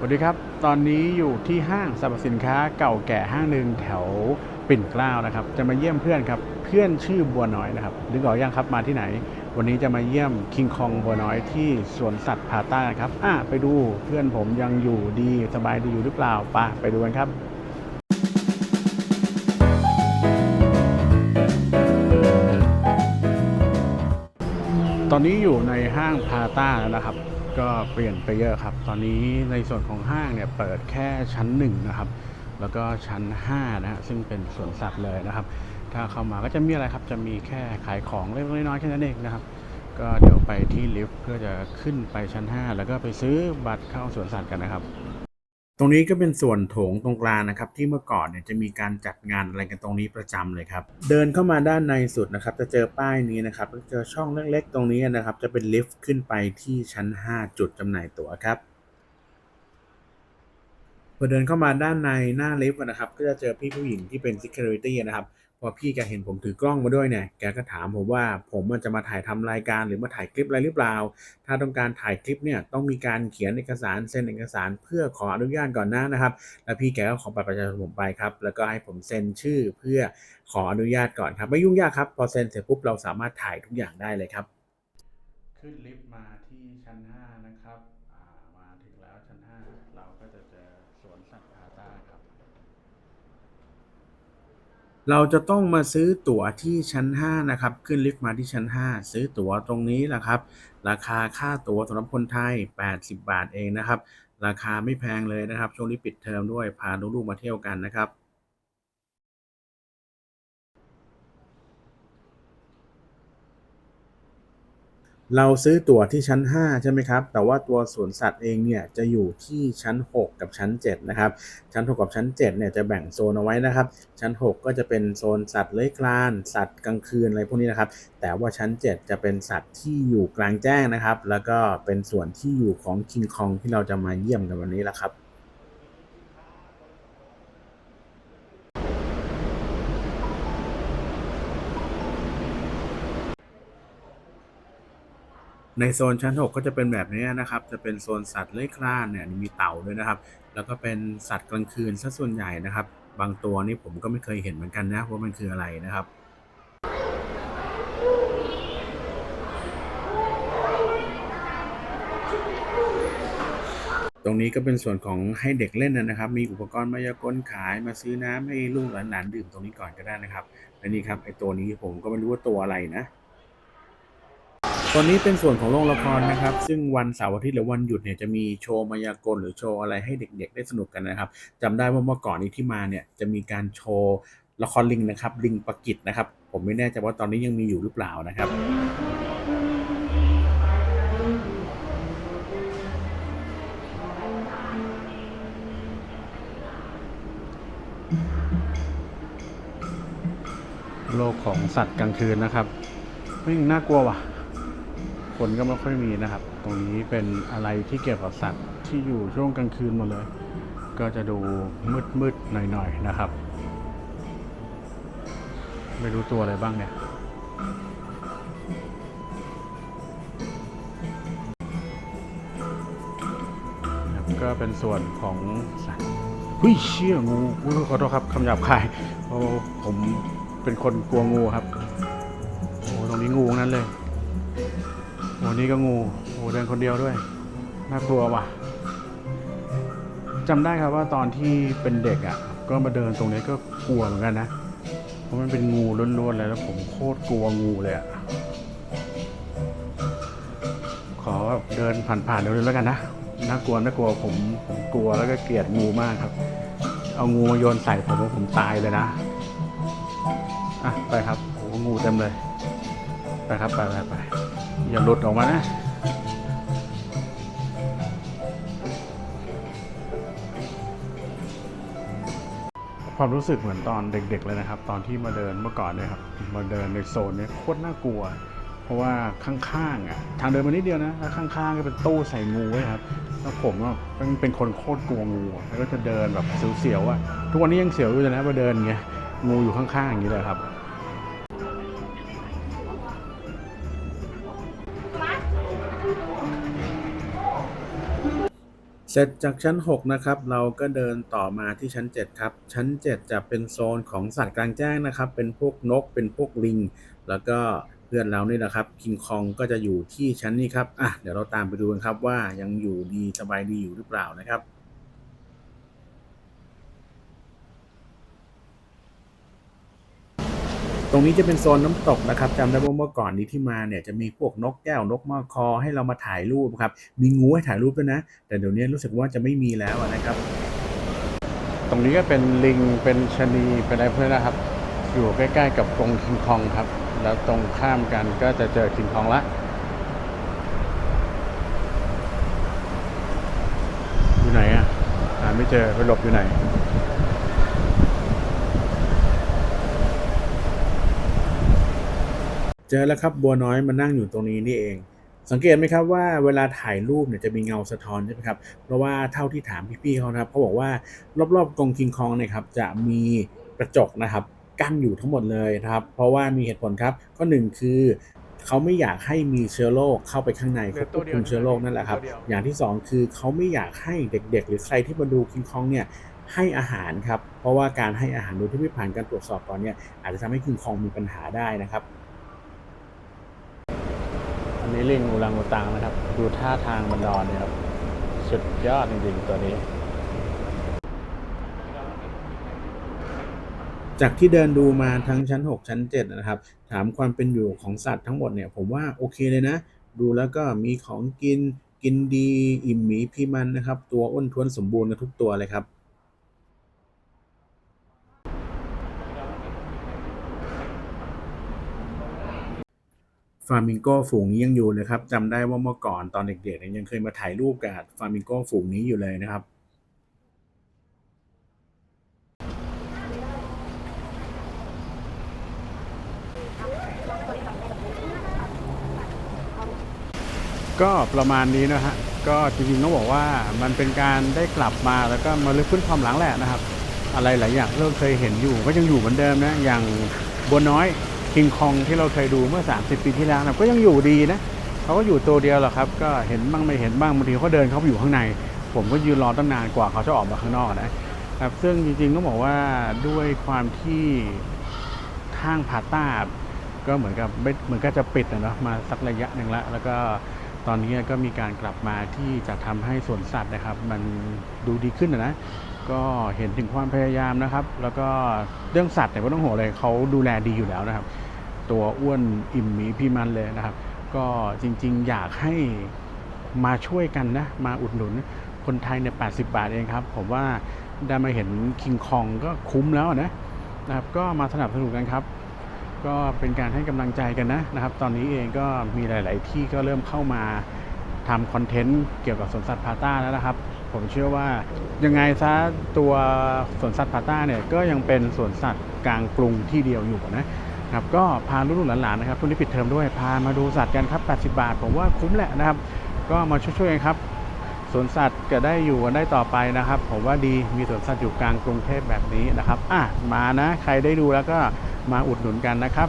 สวัสดีครับ ตอนนี้อยู่ที่ห้างสรรพสินค้าเก่าแก่ห้างหนึ่งแถวปิ่นเกล้านะครับ จะมาเยี่ยมเพื่อนครับ เพื่อนชื่อบัวน้อยนะครับนึกออกยังครับมาที่ไหน วันนี้จะมาเยี่ยมคิงคองบัวน้อยที่สวนสัตว์พาต้าครับ อะไปดูเพื่อนผมยังอยู่ดีสบายดีอยู่หรือเปล่าไปไปดูกันครับตอนนี้อยู่ในห้างพาต้าแล้วนะครับ ก็เปลี่ยนไปเยอะครับ ตอนนี้ในส่วนของห้างเนี่ยเปิดแค่ชั้นหนึ่งนะครับ แล้วก็ชั้น5นะฮะซึ่งเป็นสวนสัตว์เลยนะครับ ถ้าเข้ามาก็จะมีอะไรครับ จะมีแค่ขายของเล็กๆน้อยๆแค่นั้นเองนะครับ ก็เดี๋ยวไปที่ลิฟต์เพื่อจะขึ้นไปชั้น 5 แล้วก็ไปซื้อบัตรเข้าสวนสัตว์กันนะครับ ตรงนี้ก็เป็นส่วนโถงตรงกลางนะครับ ที่เมื่อก่อนเนี่ยจะมีการจัดงานอะไรกันตรงนี้ประจำเลยครับ เดินเข้ามาด้านในสุดนะครับ จะเจอป้ายนี้นะครับจะเจอช่องเล็กๆ ตรงนี้นะครับ จะเป็นลิฟต์ขึ้นไปที่ชั้น 5 จุดจำหน่ายตั๋วครับพอเดินเข้ามาด้านในหน้าลิฟต์นะครับ ก็จะเจอพี่ผู้หญิงที่เป็น security นะครับ พอพี่แกเห็นผมถือกล้องมาด้วยเนี่ย แกก็ถามผมว่าผมมันจะมาถ่ายทำรายการหรือมาถ่ายคลิปอะไรหรือเปล่า ถ้าต้องการถ่ายคลิปเนี่ยต้องมีการเขียนเอกสารเซ็นเอกสารเพื่อขออนุญาตก่อนหน้านะครับ แล้วพี่แกก็ขอบัตรประชาชนผมไปครับ แล้วก็ให้ผมเซ็นชื่อเพื่อขออนุญาตก่อนครับ ไม่ยุ่งยากครับ พอเซ็นเสร็จปุ๊บเราสามารถถ่ายทุกอย่างได้เลยครับ ขึ้นลิฟต์มาที่ชั้น 5 นะครับามาถึงแล้วชั้น 5 เราก็จะเจอสวนสัตว์พาต้าครับ เราจะต้องมาซื้อตั๋วที่ชั้น 5 นะครับ ขึ้นลิฟต์มาที่ชั้น 5 ซื้อตั๋วตรงนี้แหละครับ ราคาค่าตั๋วสำหรับคนไทย 80 บาทเองนะครับ ราคาไม่แพงเลยนะครับ ช่วงนี้ปิดเทอมด้วย พาลูกๆมาเที่ยวกันนะครับ เราซื้อตั๋วที่ชั้น 5 ใช่ไหมครับ แต่ว่าตัวสวนสัตว์เองเนี่ยจะอยู่ที่ชั้น 6 กับชั้น 7 นะครับ ชั้น 6 กับชั้น 7 เนี่ยจะแบ่งโซนเอาไว้นะครับ ชั้น 6 ก็จะเป็นโซนสัตว์เลื้อยคลาน สัตว์กลางคืนอะไรพวกนี้นะครับ แต่ว่าชั้น 7 จะเป็นสัตว์ที่อยู่กลางแจ้งนะครับ แล้วก็เป็นส่วนที่อยู่ของคิงคองที่เราจะมาเยี่ยมกันวันนี้แหละครับ ในโซนชั้น 6 ก็จะเป็นแบบนี้นะครับ จะเป็นโซนสัตว์เลื้อยคลานเนี่ยมีเต่าด้วยนะครับ แล้วก็เป็นสัตว์กลางคืนซะส่วนใหญ่นะครับ บางตัวนี่ผมก็ไม่เคยเห็นเหมือนกันนะว่ามันคืออะไรนะครับตรงนี้ก็เป็นส่วนของให้เด็กเล่นนะครับ มีอุปกรณ์มายากลขายมาซื้อน้ำให้ลูกหลานดื่มตรงนี้ก่อนก็ได้นะครับและนี่ครับไอตัวนี้ผมก็ไม่รู้ว่าตัวอะไรนะ ตอนนี้เป็นส่วนของโรงละครนะครับ ซึ่งวันเสาร์อาทิตย์หรือวันหยุดเนี่ยจะมีโชว์มายากลหรือโชว์อะไรให้เด็กๆ ได้สนุกกันนะครับจำได้ว่าเมื่อก่อนนี้ที่มาเนี่ยจะมีการโชว์ละครลิงนะครับ ลิงปะกิจนะครับ ผมไม่แน่ใจว่าตอนนี้ยังมีอยู่หรือเปล่านะครับโลกของสัตว์กลางคืนนะครับไม่น่ากลัวว่ะ คนก็ไม่ค่อยมีนะครับ ตรงนี้เป็นอะไรที่เกี่ยวกับสัตว์ที่อยู่ช่วงกลางคืนหมดเลย ก็จะดูมืดๆหน่อยๆนะครับ ไม่รู้ตัวอะไรบ้างเนี่ยก็เป็นส่วนของสัตว์เฮ้ยเชี่ยงูขอโทษครับคำหยาบคายเพราะผมเป็นคนกลัวงูครับ โอ้ตรงนี้งูงนั้นเลย โอ้นี่ก็งูโอ้เดินคนเดียวด้วย น่ากลัวว่ะจำได้ครับว่าตอนที่เป็นเด็กอะ ก็มาเดินตรงนี้ก็กลัวเหมือนกันนะ เพราะมันเป็นงูล้วนๆเลยแล้วผมโคตรกลัวงูเลยอะ ขอเดินผ่านๆเร็วๆแล้วกันนะ น่ากลัวน่ากลัวผมผมกลัวแล้วก็เกลียดงูมากครับ เอางูมาโยนใส่ผมว่าผมตายเลยนะ อะไปครับโอ้งูเต็มเลย ไปครับไปไปไป อย่าหลุดออกมานะความรู้สึกเหมือนตอนเด็ก ๆ เลยนะครับ ตอนที่มาเดินเมื่อก่อนเนี่ยครับมาเดินในโซนนี้โคตรน่ากลัว เพราะว่าข้างๆอะทางเดินมานิดเดียวนะแล้วข้างๆก็เป็นตู้ใส่งูไว้ครับแล้วผมก็เป็นคนโคตรกลัวงูแล้วก็จะเดินแบบเสียวๆอะทุกวันนี้ยังเสียวอยู่เลยนะมาเดินอย่างเงี้ยงูอยู่ข้างๆอย่างนี้เลยครับ เสร็จจากชั้น 6 นะครับ เราก็เดินต่อมาที่ชั้น 7 ครับ ชั้น 7 จะเป็นโซนของสัตว์กลางแจ้งนะครับ เป็นพวกนก เป็นพวกลิง แล้วก็เพื่อนเรานี่แหละครับคิงคองก็จะอยู่ที่ชั้นนี้ครับอะเดี๋ยวเราตามไปดูกันครับว่ายังอยู่ดีสบายดีอยู่หรือเปล่านะครับ ตรงนี้จะเป็นโซนน้ำตกนะครับจำได้ว่าเมื่อก่อนนี้ที่มาเนี่ยจะมีพวกนกแก้วนกมอคอให้เรามาถ่ายรูปครับ มีงูให้ถ่ายรูปด้วยนะ แต่เดี๋ยวนี้รู้สึกว่าจะไม่มีแล้วนะครับ ตรงนี้ก็เป็นลิงเป็นชะนีเป็นอะไรเพื่อนนะครับ อยู่ใกล้ๆกับกรงคิงคองครับ แล้วตรงข้ามกันก็จะเจอคิงคองละอยู่ไหนอะหาไม่เจอไปหลบอยู่ไหน เจอแล้วครับบัวน้อยมานั่งอยู่ตรงนี้นี่เอง สังเกตไหมครับว่าเวลาถ่ายรูปเนี่ยจะมีเงาสะท้อนใช่ไหมครับเพราะว่าเท่าที่ถามพี่ๆเขานะครับเขาบอกว่ารอบๆกรงคิงคองเนี่ยครับจะมีกระจกนะครับกั้นอยู่ทั้งหมดเลยนะครับ เพราะว่ามีเหตุผลครับข้อหนึ่งคือเขาไม่อยากให้มีเชื้อโรคเข้าไปข้างในเหลืเพื่ออคตัววเดียวบคุมเชื้อโรคนั่นแหละครับตัวเดียวอย่างที่สองคือเขาไม่อยากให้เด็กๆ หรือใครที่มาดูคิงคองเนี่ยให้อาหารครับ เพราะว่าการให้อาหารโดยที่ไม่ผ่านการตรวจสอบก่อนเนี่ยอาจจะทำให้คิงคองมีปัญหาได้นะครับ อันนี้ลิงอูรังอูตังนะครับ ดูท่าทางมันนอนเนี่ยครับ สุดยอดจริงๆ ตัวนี้ จากที่เดินดูมาทั้งชั้น 6 ชั้น 7 นะครับ ถามความเป็นอยู่ของสัตว์ทั้งหมดเนี่ย ผมว่าโอเคเลยนะ ดูแล้วก็มีของกินกินดี อิ่มหมีพี่มันนะครับ ตัวอ้วนท้วนสมบูรณ์กันทุกตัวเลยครับ ฟามิงโกฝูงนี้ยังอยู่เลยครับจำได้ว่าเมื่อก่อนตอนเด็กๆเนี่ยยังเคยมาถ่ายรูปกับฟามิงโกฝูงนี้อยู่เลยนะครับก็ประมาณนี้นะฮะ ก็จริงๆต้องบอกว่ามันเป็นการได้กลับมาแล้วก็มาลึกขึ้นความหลังแหละนะครับ อะไรหลายอย่างที่เราเคยเห็นอยู่ก็ยังอยู่เหมือนเดิมนะ อย่างบัวน้อย คิงคองที่เราเคยดูเมื่อ 30 ปีที่แล้วนะก็ยังอยู่ดีนะเขาก็อยู่ตัวเดียวหละครับ ก็เห็นบ้างไม่เห็นบ้างบางทีเขาเดินเขาอยู่ข้างใน ผมก็ยืนรอตั้งนานกว่าเขาจะออกมาข้างนอกนะครับซึ่งจริงๆต้องบอกว่าด้วยความที่ห้างพาต้าก็เหมือนกับไม่เหมือนก็จะปิดนะเนาะมาสักระยะหนึ่งแล้วแล้วก็ตอนนี้ก็มีการกลับมาที่จะทำให้สวนสัตว์นะครับ มันดูดีขึ้นนะนะก็เห็นถึงความพยายามนะครับ แล้วก็เรื่องสัตว์เนี่ยไม่ต้องห่วงเลยเขาดูแลดีอยู่แล้วนะครับ ตัวอ้วนอิ่มหมีพี่มันเลยนะครับ ก็จริงๆอยากให้มาช่วยกันนะ มาอุดหนุนคนไทยเนี่ย80 บาทเองครับ ผมว่าได้มาเห็นคิงคองก็คุ้มแล้วนะนะครับ ก็มาสนับสนุนกันครับ ก็เป็นการให้กำลังใจกันนะนะครับ ตอนนี้เองก็มีหลาย ๆ ที่ก็เริ่มเข้ามาทำคอนเทนต์เกี่ยวกับสวนสัตว์พาต้าแล้วนะครับ ผมเชื่อว่ายังไงซะตัวสวนสัตว์พาต้าเนี่ยก็ยังเป็นสวนสัตว์กลางกรุงที่เดียวอยู่นะ ครับก็พาลูกหลานๆนะครับช่วงนี้ปิดเทอมด้วยพามาดูสัตว์กันครับ 80 บาท ผมว่าคุ้มแหละนะครับ ก็มาช่วยๆกันครับสวนสัตว์จะได้อยู่กันได้ต่อไปนะครับ ผมว่าดีมีสวนสัตว์อยู่กลางกรุงเทพแบบนี้นะครับอะมานะใครได้ดูแล้วก็มาอุดหนุนกันนะครับ